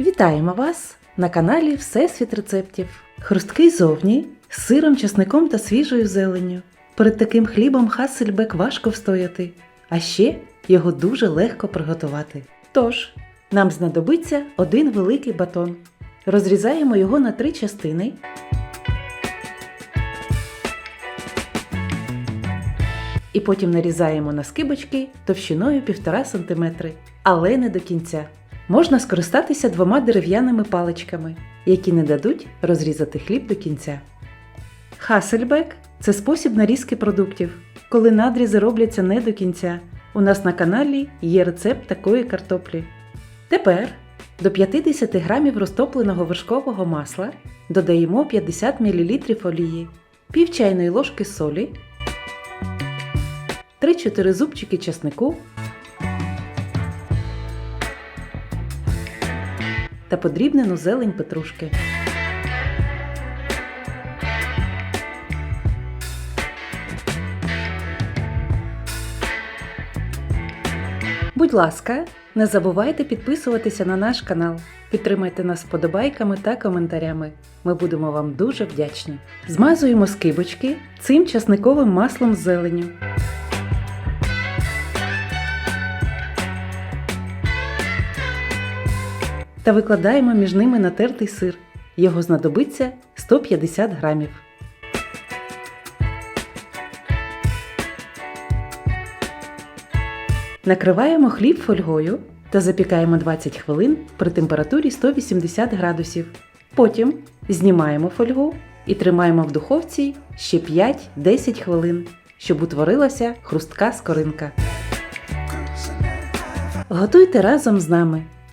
Вітаємо вас на каналі Всесвіт рецептів. Хрусткий зовні з сиром, часником та свіжою зеленню. Перед таким хлібом Хассельбек важко встояти, а ще його дуже легко приготувати. Тож, нам знадобиться один великий батон. Розрізаємо його на три частини. І потім нарізаємо на скибочки товщиною 1,5 см, але не до кінця. Можна скористатися двома дерев'яними паличками, які не дадуть розрізати хліб до кінця. Хассельбек це спосіб нарізки продуктів, коли надрізи робляться не до кінця. У нас на каналі є рецепт такої картоплі. Тепер до 50 г розтопленого вершкового масла додаємо 50 мл олії, пів чайної ложки солі, 3-4 зубчики чеснику та подрібнену зелень петрушки. Будь ласка, не забувайте підписуватися на наш канал. Підтримайте нас вподобайками та коментарями. Ми будемо вам дуже вдячні. Змазуємо скибочки цим часниковим маслом з зеленю. Та викладаємо між ними натертий сир. Його знадобиться 150 грамів. Накриваємо хліб фольгою та запікаємо 20 хвилин при температурі 180 градусів. Потім знімаємо фольгу і тримаємо в духовці ще 5-10 хвилин, щоб утворилася хрустка скоринка. Готуйте разом з нами.